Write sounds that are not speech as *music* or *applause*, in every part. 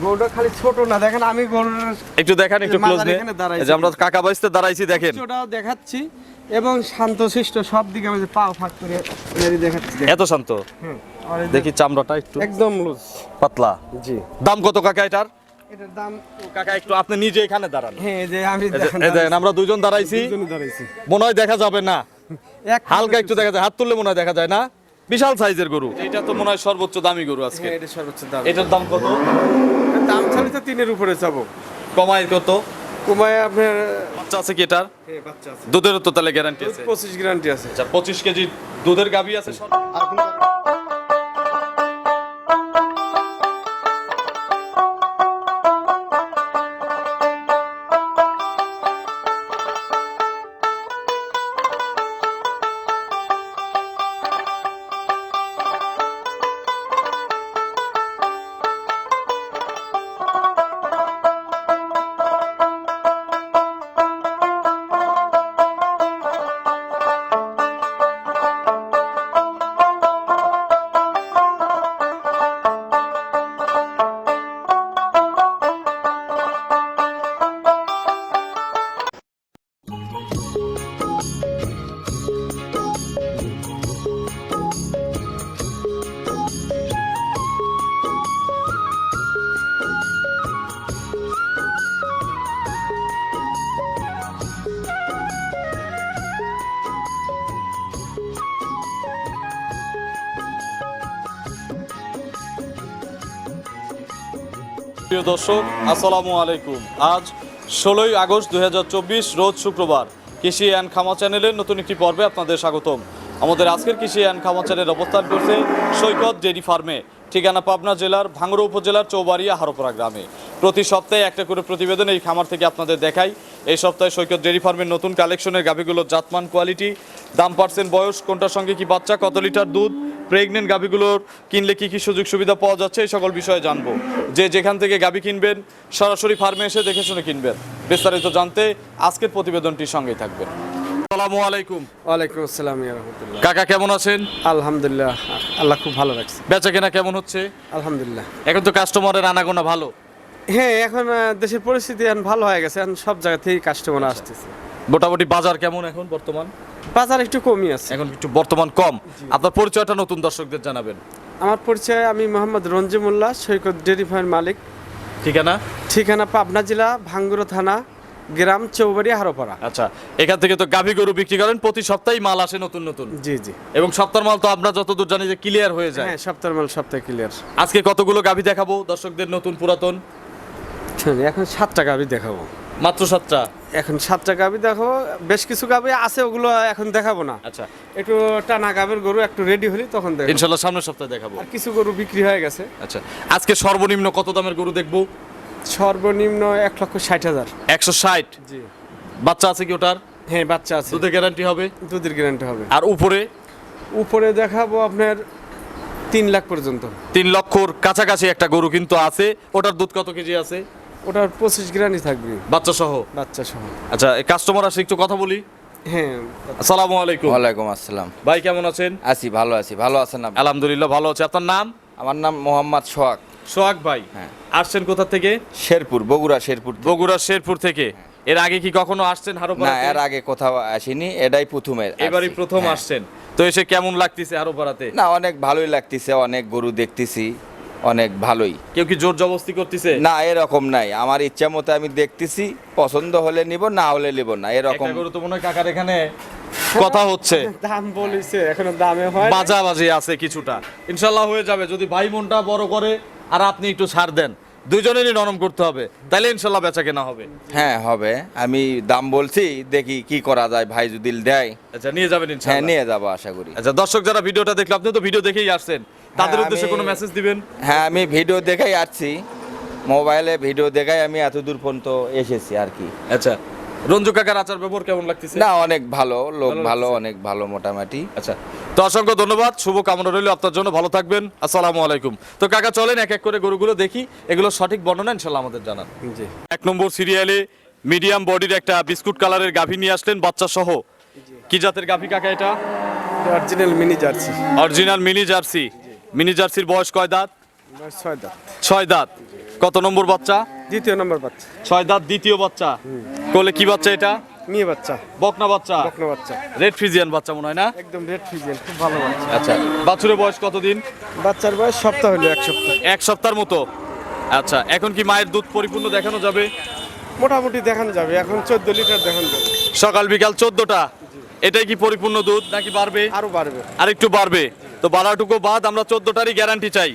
গরুটা খালি ছোট না দেখেন আমি গরুর একটু দেখান একটু ক্লোজ এই যে আমরা কাকা বাইসতে দাঁড়াইছি দেখেন। ছোটটাও দেখাচ্ছি এবং শান্তশিষ্ট সব দিকে আমি পা ফাঁক করে এরই দেখাচ্ছি এত শান্ত? দেখি চামড়াটা একটু। একদম লুজ পাতলা। জি। দাম কত কাকা এটার? এটার দাম কাকা একটু আপনি নিজে এখানে দাঁড়ান। হ্যাঁ যে আমি দেখেন আমরা দুজনে দাঁড়াইছি। মনে হয় দেখা যাবে না। হালকা একটু দেখা যায় হাত তুললে মনে হয় দেখা যায় না? বিশাল সাইজের গরু। এটা তো মনে হয় সর্বোচ্চ দামি গরু আজকে। হ্যাঁ এটা সর্বোচ্চ দাম। এটার দাম কত? দাম ছাড়ি তো তিনের উপরে যাব কমায় কত? কমায় আপনার বাচ্চা আছে কি এটার? হ্যাঁ বাচ্চা আছে। দুধেরও তো তাহলে গ্যারান্টি আছে। পঁচিশ গ্যারান্টি আছে। আচ্ছা পঁচিশ কেজি দুধের গাভী আছে সব? আর প্রিয় দর্শক, আসসালামু আলাইকুম। আজ ষোলোই আগস্ট দুই হাজার চব্বিশ, রোজ শুক্রবার। কৃষি অ্যান্ড খামা চ্যানেলের নতুন একটি পর্বে আপনাদের স্বাগতম। আমাদের আজকের কৃষি অ্যান্ড খামা চ্যানেল অবস্থান করছে সৈকত ডেরি ফার্মে, ঠিকানা পাবনা জেলার ভাঙড়ো উপজেলার চৌবাড়িয়া হারোপাড়া গ্রামে। প্রতি সপ্তাহে একটা করে প্রতিবেদন এই খামার থেকে আপনাদের দেখাই। এই সপ্তাহে সৈকত ডেরি ফার্মের নতুন কালেকশনের গাভীগুলোর জাতমান কোয়ালিটি দাম পার্সেন্ট বয়স কোনটার সঙ্গে কি বাচ্চা কত লিটার দুধ প্রেগনেন্ট গাভীগুলোর কিনলে কি কি সুযোগ সুবিধা পাওয়া যাচ্ছে এই সকল বিষয়ে জানব। যে যেখান থেকে গাভী কিনবেন সরাসরি ফার্মে এসে দেখে শুনে কিনবেন। বিস্তারিত জানতে আজকের প্রতিবেদনটির সঙ্গেই থাকবেন। আসসালামু আলাইকুম। ওয়ালাইকুম আসসালাম রহমতুল্লাহ। কাকা কেমন আছেন? আলহামদুলিল্লাহ আল্লাহ খুব ভালো রাখছে। বেচা কেনা কেমন হচ্ছে? আলহামদুলিল্লাহ। এখন তো কাস্টমারের আনাগোনা ভালো। হ্যাঁ এখন দেশের পরিস্থিতি এখন ভালো হয়ে গেছে এখন সব জায়গা থেকে কাস্টমার আসতেছে। মোটামুটি বাজার কেমন এখন বর্তমান? বাজার একটু কমই আছে। এখন একটু বর্তমান কম। আপনার পরিচয়টা নতুন দর্শকদের জানাবেন। আমার পরিচয় আমি মোহাম্মদ রঞ্জিমুল্লাহ সৈকত ডেরি ফার্ম মালিক। ঠিকানা? ঠিকানা পাবনা জেলা ভাঙ্গুরো থানা গ্রাম চৌবাড়ি হারোপাড়া। আচ্ছা এখান থেকে তো গাভী গরু বিক্রি করেন প্রতি সপ্তাহেই মাল আসে নতুন নতুন। জি জি। এবং সপ্তাহ মাল তো আমরা যতদূর জানি যে ক্লিয়ার হয়ে যায়। হ্যাঁ সপ্তাহ মাল সপ্তাহে ক্লিয়ার আজকে কতগুলো গাভী দেখাবো দর্শকদের নতুন পুরাতন? এখন সাতটা গাবি দেখাবো। মাত্র সাতটা এখন সাতটা গাবি দেখাবো বেশ কিছু গাবি আছে ওগুলো এখন দেখাবো না। আচ্ছা। একটু টানা গাবের গরু একটু রেডি হলি তখন দেখাবো। ইনশাল্লাহ সামনের সপ্তাহে দেখাবো। আর কিছু গরু বিক্রি হয়ে গেছে। আচ্ছা আজকে সর্বনিম্ন কত দামের গরু দেখব? সর্বনিম্ন এক লক্ষ ষাট হাজার। একশো ষাট? জি। বাচ্চা আছে কি ওটার? হ্যাঁ বাচ্চা আছে। দুধের গ্যারান্টি হবে? দুধের গ্যারান্টি হবে। আর উপরে? উপরে দেখাবো আপনার তিন লাখ পর্যন্ত। তিন লক্ষর কাছাকাছি একটা গরু কিন্তু আছে। ওটার দুধ কত কেজি আছে? ওটার পঁচিশ গ্রামই থাকবে। বাচ্চা সহ বাচ্চা সহ আচ্ছা এই কাস্টমার আসে একটু কথা বলি? হ্যাঁ। আসসালামু আলাইকুম। ওয়ালাইকুম আসসালাম। ভাই কেমন আছেন? আছি ভালো আছি। ভালো আছেন আপনি? আলহামদুলিল্লাহ ভালো আছে। আপনার নাম? আমার নাম মোহাম্মদ সোহাগ। সোহাগ ভাই হ্যাঁ। আসছেন কোথা থেকে? শেরপুর বগুড়া শেরপুর থেকে। বগুড়া শেরপুর থেকে। এর আগে কি কখনো আসছেন না এর আগে কোথাও আসিনি এটাই প্রথমে এবারই প্রথম হ্যাঁ। আসছেন। তো এসে কেমন লাগতেছে হারোপাড়াতে? না অনেক ভালোই লাগতেছে অনেক গরু দেখতেছি। অনেক ভালোই। কেউ কি জোর জবস্তি করতেছে? না এরকম নাই। আমার ইচ্ছা মতো আমি দেখতেছি পছন্দ হলে নিব না হলে নিব না এরকম গুরুত্বপূর্ণ তো মনে হয় কাকার এখানে কথা হচ্ছে। দাম বলেছে এখনও দামে হয় বাজা বাজাবাজি আছে কিছুটা। ইনশাল্লাহ হয়ে যাবে। যদি ভাই মনটা বড় করে আর আপনি একটু ছাড় দেন। দুইজনেরই নরম করতে হবে। তাহলে ইনশাল্লাহ বেচা কেনা হবে। হ্যাঁ হবে। আমি দাম বলছি দেখি কি করা যায় ভাই যদি দেয়। আচ্ছা নিয়ে যাবেন হ্যাঁ নিয়ে যাব আশা করি। আচ্ছা দর্শক যারা ভিডিওটা দেখল আপনি তো ভিডিও দেখেই আসছেন। তাদের হ্যাঁ, উদ্দেশ্যে কোনো মেসেজ দিবেন? হ্যাঁ আমি ভিডিও দেখাই আসছি। মোবাইলে ভিডিও দেখাই আমি এত দূর পর্যন্ত এসেছি আর কি। আচ্ছা রঞ্জু কাকার আচার ব্যবহার কেমন লাগতেছে? না অনেক ভালো লোক ভালো ভালো অনেক ভালো মোটামুটি। আচ্ছা তো অসংখ্য ধন্যবাদ শুভ কামনা রইল আপনার জন্য ভালো থাকবেন আসসালামু আলাইকুম। তো কাকা চলেন এক এক করে গরুগুলো দেখি এগুলো সঠিক বর্ণনা ইনশাল্লাহ আমাদের জানান। জি। এক নম্বর সিরিয়ালে মিডিয়াম বডির একটা বিস্কুট কালারের গাভী নিয়ে আসলেন বাচ্চা সহ কি জাতের গাভী কাকা এটা? Original mini jersey. Original mini jersey. Mini জার্সির বয়স কয় দাঁত? ছয় দাঁত। ছয় দাঁত। কত নম্বর বাচ্চা? দ্বিতীয় নম্বর বাচ্চা। ছয় দাঁত দ্বিতীয় বাচ্চা। কোলে কি বাচ্চা এটা? মেয়ে বাচ্চা। বকনা বাচ্চা? বকনা বাচ্চা। রেড ফ্রিজিয়ান বাচ্চা মনে হয় না? একদম রেড ফিজিয়ান খুব ভালো বাচ্চা। আচ্ছা বাছুরের বয়স কতদিন? বাচ্চার বয়স সপ্তাহ হলো এক সপ্তাহ। এক সপ্তাহের মতো। আচ্ছা এখন কি মায়ের দুধ পরিপূর্ণ দেখানো যাবে? মোটামুটি দেখানো যাবে এখন চোদ্দ লিটার দেখানো যাবে। সকাল বিকাল চোদ্দটা? এটাই কি পরিপূর্ণ দুধ নাকি বাড়বে? আরও বাড়বে। আর একটু বাড়বে। তো বাড়াটুকু বাদ আমরা চোদ্দটারই গ্যারান্টি চাই।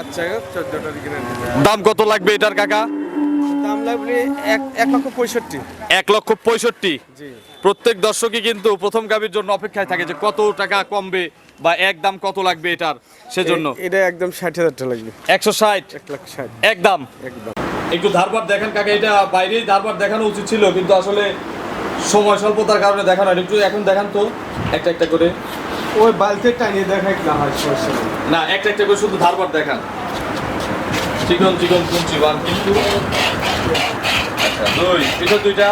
আচ্ছা চোদ্দটার কিনে দাম কত লাগবে এটার কাকা? দাম লাগবে এক এক লক্ষ পঁয়ষট্টি। এক লক্ষ পঁয়ষট্টি। প্রত্যেক দর্শকই কিন্তু প্রথম গাভীর জন্য অপেক্ষায় থাকে যে কত টাকা কমবে বা এক দাম কত লাগবে এটার সেজন্য। এটা একদম ষাট হাজার টাকা লাগবে। একশো ষাট। এক লাখ ষাট। একদম একদম। একটু ধারবার দেখেন কাকা এটা বাইরেই ধারবার দেখানো উচিত ছিল কিন্তু আসলে সময় স্বল্পতার কারণে দেখানো হয় একটু এখন দেখান তো একটা একটা করে। ওই বালতি টানিয়ে দেখাই না হয় না একটা একটা করে শুধু ধারবার দেখান। চিকন চিকন কুঞ্চি বান কিন্তু দুই পিছন দুইটা।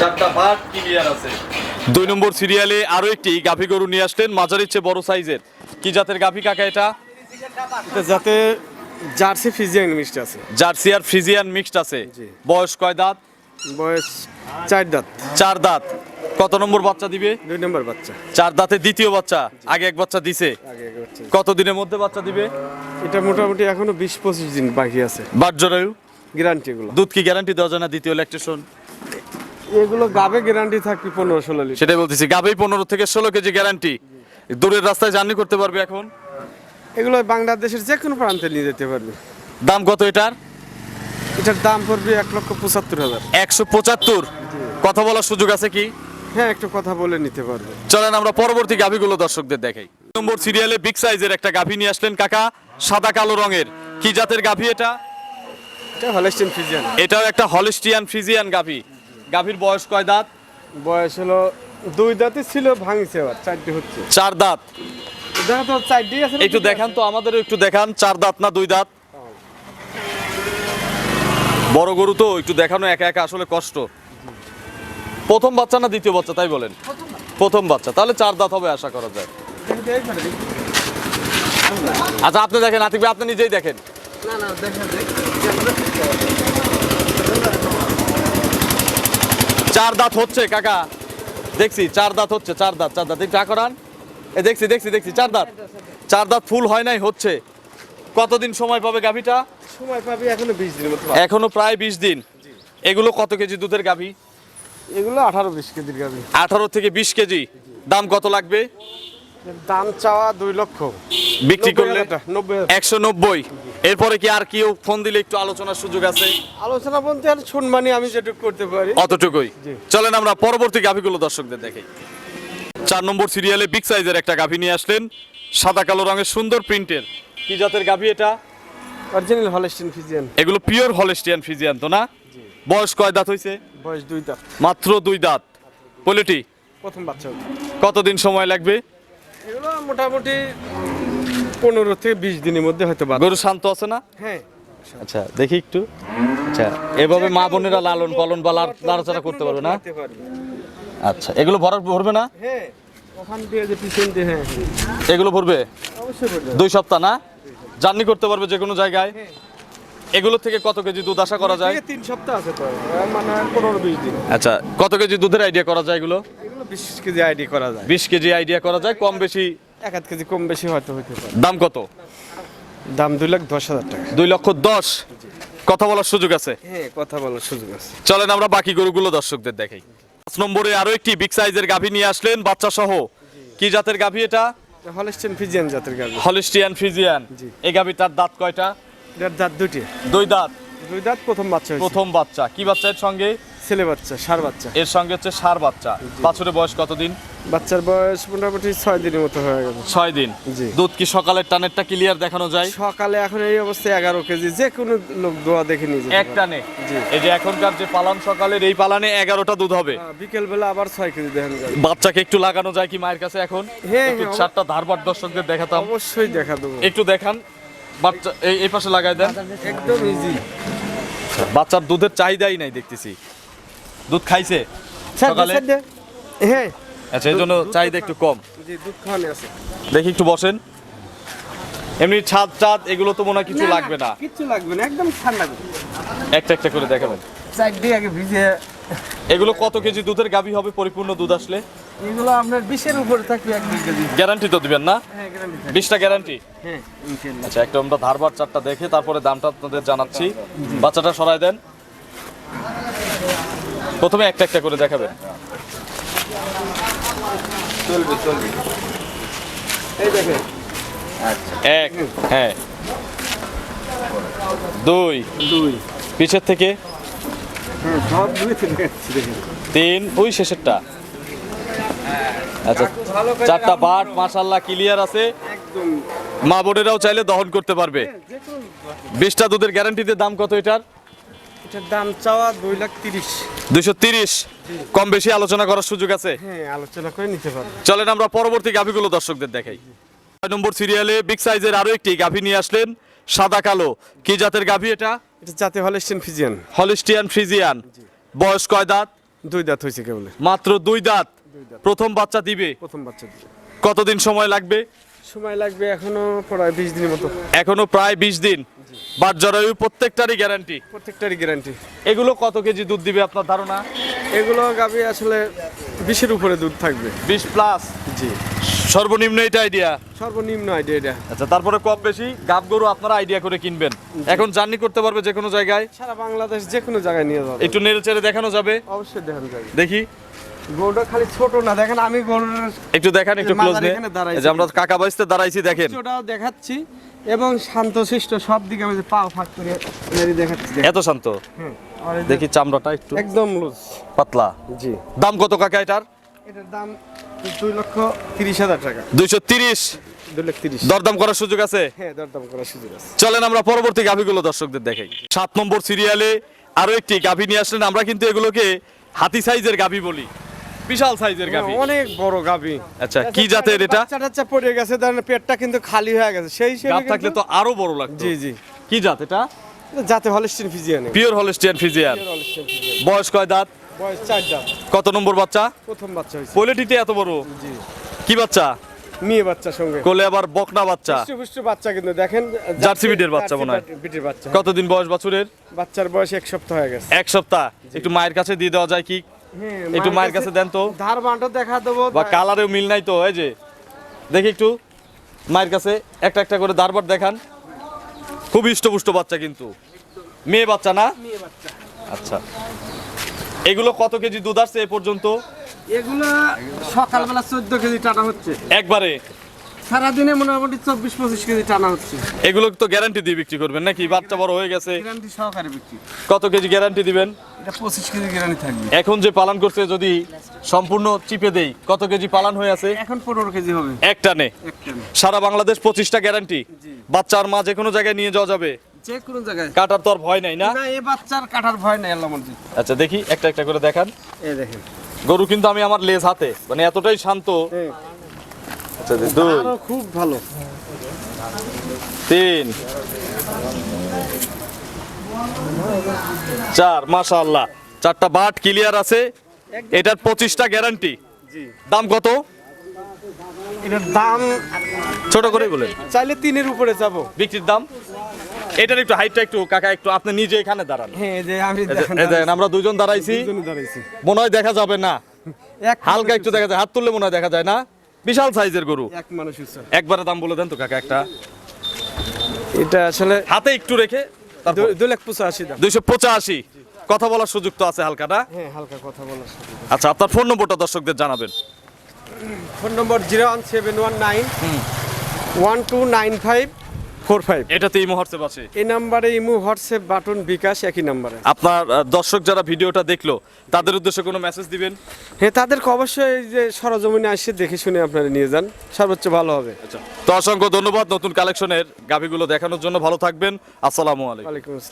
চারটা ভাগ ক্লিয়ার আছে। দুই নম্বর সিরিয়ালে আরও একটি গাভী গরু নিয়ে আসলেন মাঝারির চেয়ে বড় সাইজের। কি জাতের গাভী কাকা এটা? এটা যাতে জার্সি ফিজিয়ান মিক্সড আছে। জার্সি আর ফ্রিজিয়ান মিক্সড আছে। বয়স কয় দাঁত? বয়স চার দাঁত। চার দাঁত। কত নম্বর বাচ্চা দিবে? দুই নম্বর বাচ্চা। চার দাঁতে দ্বিতীয় বাচ্চা আগে এক বাচ্চা দিছে। আগে আগে বাচ্চা। কত দিনের মধ্যে বাচ্চা দিবে? এটা মোটামুটি এখনও বিশ পঁচিশ দিন বাকি আছে। বাটজরায়ু গ্যারান্টি এগুলো দুধ কি গ্যারান্টি দেওয়া যায় না দ্বিতীয় ল্যাকটেশন এগুলো গাবে গ্যারান্টি থাকবে পনেরো ষোলো লিটার। সেটাই বলতেছি গাবেই পনেরো থেকে ষোলো কেজি গ্যারান্টি দূরের রাস্তায় জার্নি করতে পারবে এখন? এগুলো বাংলাদেশের যে কোনো প্রান্তে নিয়ে যেতে পারবে। দাম কত এটার? এটার দাম পড়বে এক লক্ষ পঁচাত্তর হাজার। একশো পঁচাত্তর? কথা বলার সুযোগ আছে কি? হ্যাঁ একটু কথা বলে নিতে পারবে। চলেন আমরা পরবর্তী গাভীগুলো দর্শকদের দেখাই। নম্বর সিরিয়ালে বিগ সাইজের একটা গাভী নিয়ে আসলেন কাকা সাদা কালো রঙের। কি জাতের গাভী এটা? এটা হলেস্টিন ফিজিয়ান এটাও একটা হলিস্টিয়ান ফ্রিজিয়ান গাভী। গাভীর বয়স কয় দাঁত? বয়স হলো দুই দাঁতই ছিল ভাঙিছে আবার চারটি হচ্ছে। চার দাঁত। দেখা তো চারটি আছে একটু দেখান তো আমাদেরও একটু দেখান চার দাঁত না দুই দাঁত? বড় গরু তো একটু দেখানো একা একা আসলে কষ্ট। প্রথম বাচ্চা না দ্বিতীয় বাচ্চা তাই বলেন? প্রথম বাচ্চা তাহলে চার দাঁত হবে আশা করা যায়। আচ্ছা আপনি দেখেন আতিক ভাই আপনি নিজেই দেখেন। না না দেখা যাক। চার দাঁত হচ্ছে কাকা। দেখছি চার দাঁত হচ্ছে চার দাঁত চার দাঁত। আ করান। এ দেখছি দেখছি দেখছি চার দাঁত। চার দাঁত ফুল হয় নাই হচ্ছে। কতদিন সময় পাবে গাভীটা? সময় পাবি এখনও বিশ মতো এখনও প্রায় বিশ দিন। এগুলো কত কেজি দুধের গাভী? এগুলো আঠারো বিশ কেজির গাবি আঠারো থেকে বিশ কেজি। দাম কত লাগবে? দাম চাওয়া দুই লক্ষ। বিক্রি করলে। একশো নব্বই। এরপরে কি আর কেউ ফোন দিলে একটু আলোচনার সুযোগ আছে? আলোচনা বলতে আর শুনবানি আমি যেটুকু করতে পারি। অতটুকুই। চলেন আমরা পরবর্তী গাভীগুলো দর্শকদের দেখাই। চার নম্বর সিরিয়ালে বিগ সাইজের একটা গাভী নিয়ে আসলেন। সাদা কালো রঙের সুন্দর প্রিন্টের কি জাতের গাভী এটা? অরিজিনাল হলেস্টিন ফিজিয়ান এগুলো পিওর হলেস্টিয়ান ফিজিয়ান তো না? বয়স কয় দাঁত হয়েছে বয়স দুই দাঁত। মাত্র দুই দাঁত। পোলিটি? প্রথম বাচ্চা। কতদিন সময় লাগবে? এগুলো মোটামুটি পনেরো থেকে বিশ দিনের মধ্যে হয়তো গরু শান্ত আছে না? হ্যাঁ। আচ্ছা দেখি একটু। আচ্ছা এভাবে মা বোনেরা লালন পালন বা লাড়- নাড়াচাড়া করতে পারবে না? আচ্ছা এগুলো ভরা ভরবে না? হ্যাঁ ওখান দিয়ে যে পিছন দিয়ে হ্যাঁ এগুলো ভরবে? দুই সপ্তাহ না? জার্নি করতে পারবে যে কোনো জায়গায়? এগুলো থেকে কত কেজি দুধ আশা করা যায়? তিন সপ্তাহ আছে তো মানে পনেরো বিশ দিন। আচ্ছা কত কেজি দুধের আইডিয়া করা যায় এগুলো? এগুলো বিশ কেজি আইডিয়া করা যায়। বিশ কেজি আইডিয়া করা যায় কম বেশি এক আধ কেজি কম বেশি হয়তো হইতে পারে। দাম কত? দাম দুই লাখ দশ হাজার টাকা। দুই লক্ষ দশ? কথা বলার সুযোগ আছে? হ্যাঁ কথা বলার সুযোগ আছে। চলেন আমরা বাকি গরুগুলো দর্শকদের দেখাই। পাঁচ নম্বরে আরও একটি বিগ সাইজের গাভী নিয়ে আসলেন বাচ্চা সহ কি জাতের গাভী এটা? হলেস্টেন ফিজিয়ান জাতের গাবি হলিস্টিয়ান ফ্রিজিয়ান জি। এই গাভীটার দাঁত কয়টা? দাঁত দুটি। দুই দাঁত। দুই দাঁত প্রথম বাচ্চা প্রথম বাচ্চা। কি বাচ্চা এর সঙ্গে? ছেলে বাচ্চা সার বাচ্চা। এর সঙ্গে হচ্ছে সার বাচ্চা। বাছুরের বয়স কতদিন? বাচ্চার বয়স মোটামুটি ছয় দিনের মতো হয়ে গেল ছয় দিন। দুধ কি সকালের টানেরটা ক্লিয়ার দেখানো যায়? সকালে এখন এই অবস্থায় এগারো কেজি যে কোনো লোক দোয়া দেখে নিয়ে এক টানে। এই যে এখনকার যে পালান সকালের এই পালানে এগারোটা দুধ হবে। হ্যাঁ, বিকেল বেলা আবার ছয় কেজি দেখেন যায়। বাচ্চাকে একটু লাগানো যায় কি মায়ের কাছে এখন? হ্যাঁ, হ্যাঁ, চারটা ধারবার দর্শকদের দেখাতাম। অবশ্যই দেখা দেবো। একটু দেখান। বাচ্চা এই এই পাশে লাগাই দেন। একদম ইজি বাচ্চার দুধের চাহিদাই নাই দেখতেছি। দুধ খাইছে? সকালে? হ্যাঁ আচ্ছা এই জন্য চাহিদা একটু কম। জি দুধ খাওয়ানি আছে। দেখি একটু বসেন। এমনি ছাদ টাদ এগুলো তো মনে হয় কিছু লাগবে না। কিচ্ছু লাগবে না একদম ঠান্ডা একটা একটা করে দেখাবেন। চার দিয়ে আগে ভিজে এগুলো কত কেজি দুধের গাভী হবে? পরিপূর্ণ দুধ আসলে? এগুলো আপনার বিশের উপরে থাকবে এক দুই কেজি। গ্যারান্টি তো দিবেন না? হ্যাঁ গ্যারান্টি বিশটা গ্যারান্টি হ্যাঁ আচ্ছা একটা আমরা ধারবার চারটা দেখে তারপরে দামটা আপনাদের জানাচ্ছি। বাচ্চাটা সরাই দেন। প্রথমে একটা একটা করে দেখাবেন চলবে চলবে। এই দেখেন। এক হ্যাঁ। দুই। দুই। পিছের থেকে? হ্যাঁ তিন ওই শেষেরটা। আচ্ছা চারটা বাট মাশাল্লাহ ক্লিয়ার আছে। মা বোনেরাও চাইলে দহন করতে পারবে। যে বিশটা দুধের গ্যারান্টিতে দাম কত এটার? এটার দাম চাওয়া দুই লাখ তিরিশ। দুইশো তিরিশ? কম বেশি আলোচনা করার সুযোগ আছে? হ্যাঁ আলোচনা করে নিতে পারব। চলেন আমরা পরবর্তী গাভীগুলো দর্শকদের দেখাই। ছয় নম্বর সিরিয়ালে বিগ সাইজের আরও একটি গাভী নিয়ে আসলেন সাদা কালো। কি জাতের গাভী এটা? এটা জাতে হলেস্টেন ফিজিয়ান হলিস্টিয়ান ফ্রিজিয়ান বয়স কয় দাঁত? দুই দাঁত হয়েছে কেবল মাত্র দুই দাঁত। প্রথম বাচ্চা দিবে? প্রথম বাচ্চা দিয়ে কতদিন সময় লাগবে? সময় লাগবে এখনও প্রায় বিশ দিনের মতো। এখনও প্রায় বিশ দিন। বাট জরায়ু প্রত্যেকটারই গ্যারান্টি প্রত্যেকটারই গ্যারান্টি এগুলো কত কেজি দুধ দিবে আপনার ধারণা? এগুলো গাবি আসলে বিশের উপরে দুধ থাকবে। বিশ প্লাস জি। সর্বনিম্ন এটা আইডিয়া সর্বনিম্ন আইডিয়া এটা। আচ্ছা তারপরে কম বেশি গাব গরু আপনারা আইডিয়া করে কিনবেন। এখন জার্নি করতে পারবে যে কোনো জায়গায়? সারা বাংলাদেশ যে কোনো জায়গায় নিয়ে যাবে। একটু নেড়ে চেড়ে দেখানো যাবে? অবশ্যই দেখানো যাবে। দেখি। গরুটা খালি ছোট না দেখেন আমি গরুর একটু দেখান একটু ক্লোজ নিয়ে এই যে আমরা কাকা দাঁড়াইছি দেখেন। ওটাও দেখাচ্ছি এবং শান্তশিষ্ট সব দিকে আমি যে পা ফাঁক করে দেখাচ্ছি এত শান্ত? দেখি চামড়াটা একটু। একদম লুজ পাতলা? জি। দাম কত কাকা এটার? এটার দাম দুই লক্ষ তিরিশ হাজার টাকা। দুইশো তিরিশ? দুই লক্ষ তিরিশ। দরদাম করার সুযোগ আছে? হ্যাঁ দরদাম করার সুযোগ আছে। চলেন আমরা পরবর্তী গাভীগুলো দর্শকদের দেখাই। সাত নম্বর সিরিয়ালে আরও একটি গাভী নিয়ে আসলেন। আমরা কিন্তু এগুলোকে হাতি সাইজের গাভী বলি। বিশাল সাইজের গাভী। অনেক বড় গাভি। আচ্ছা কি জাতের এটা? বাচ্চা টাচ্চা পড়ে গেছে ধরেন পেটটা কিন্তু খালি হয়ে গেছে। সেই হিসেবে গাভ থাকলে তো আরও বড় লাগতো। জি জি। কি জাত এটা? যাতে holstein friesian pure holstein friesian বয়স কয় দাঁত? বয়স চার দাম কত নম্বর বাচ্চা? প্রথম বাচ্চা হয়েছে। পোলেটিতে এত বড়? জি। কি বাচ্চা? মেয়ে বাচ্চার সঙ্গে। কোলে আবার বকনা বাচ্চা। পুষ্টি বাচ্চা কিন্তু দেখেন জার্সি বিটের বাচ্চা মনে হয়। বিটের বাচ্চা। কতদিন বয়স বাছুরের? বাচ্চার বয়স এক সপ্তাহ হয়ে গেছে। এক সপ্তাহ। একটু মায়ের কাছে দিয়ে দেওয়া যায় কি? হ্যাঁ, একটু মায়ের কাছে দেন তো। ধার বাঁটো দেখা দেবো বা কালারেও মিল নাই তো এই যে। দেখি একটু মায়ের কাছে একটা একটা করে দারবার দেখান। খুব ইষ্টপুষ্ট বাচ্চা কিন্তু। মেয়ে বাচ্চা না? আচ্ছা। এগুলো কত কেজি দুধ আসছে এ পর্যন্ত? এগুলো সকালবেলা চোদ্দ কেজি টানা হচ্ছে। একবারে? সারাদিনে মোটামুটি চব্বিশ পঁচিশ কেজি টানা হচ্ছে। এগুলো তো গ্যারান্টি দিয়ে বিক্রি করবেন নাকি? বাচ্চা বড় হয়ে গেছে। গ্যারান্টি সহকারে বিক্রি। কত কেজি গ্যারান্টি দিবেন? এটা পঁচিশ কেজি গ্যারান্টি থাকবে। এখন যে পালন করছে যদি সম্পূর্ণ চিপে দেই কত কেজি পালন হয়ে আছে? এখন পনেরো কেজি হবে। এক টানে। সারা বাংলাদেশ পঁচিশটা গ্যারান্টি বাচ্চার মা যে কোনো জায়গায় নিয়ে যাওয়া যাবে। যে কোনো জায়গায়। কাটার তো আর ভয় নাই না? না এই বাচ্চার কাটার ভয় নাই আল্লাহ আচ্ছা দেখি একটা একটা করে দেখান। এই দেখেন। গরু কিন্তু আমি আমার লেজ হাতে। মানে এতটাই শান্ত। হ্যাঁ, আচ্ছা দুই। খুব ভালো। তিন। চার মাশাআল্লাহ। চারটা বাট ক্লিয়ার আছে। এটার পঁচিশটা গ্যারান্টি। দাম কত? এটার দাম ছোট করে বলেন। চাইলে তিনের উপরে যাব। বিক্রির দাম? এটার একটু হাইটটা একটু কাকা একটু আপনি নিজে এখানে দাঁড়ান। হ্যাঁ এই যে আমি এই যে- এই দেখেন আমরা দুজন দাঁড়াইছি। দুজনে দাঁড়াইছি। মনে হয় দেখা যাবে না। *laughs* হালকা একটু দেখা যায়। হাত তুললে মনে হয় দেখা যায় না? বিশাল সাইজের গরু। এক মানুষ একবারে দাম বলে দেন তো কাকা একটা। এটা আসলে হাতে একটু রেখে দু- দুই লাখ পঁচাশি দুইশো পঁচাশি। কথা বলার সুযোগ তো আছে হালকা না? হ্যাঁ হালকা কথা বলার আচ্ছা আপনার ফোন নম্বরটা দর্শকদের জানাবেন। Phone number zero one seven one nine one two nine five four five এটাতে এই হোয়াটসঅ্যাপ আছে। এই নাম্বারে ইমু হোয়াটসঅ্যাপ বাটন বিকাশ একই নাম্বারে আপনার দর্শক যারা ভিডিওটা দেখল তাদের উদ্দেশ্যে কোনো মেসেজ দিবেন? হ্যাঁ তাদেরকে অবশ্যই যে সরজমিনে আসে দেখে শুনে আপনারা নিয়ে যান। সর্বোচ্চ ভালো হবে। আচ্ছা। তো অসংখ্য ধন্যবাদ নতুন কালেকশনের গাভিগুলো দেখানোর জন্য। ভালো থাকবেন। আসসালামু আলাইকুম। ওয়ালাইকুম আসসালাম।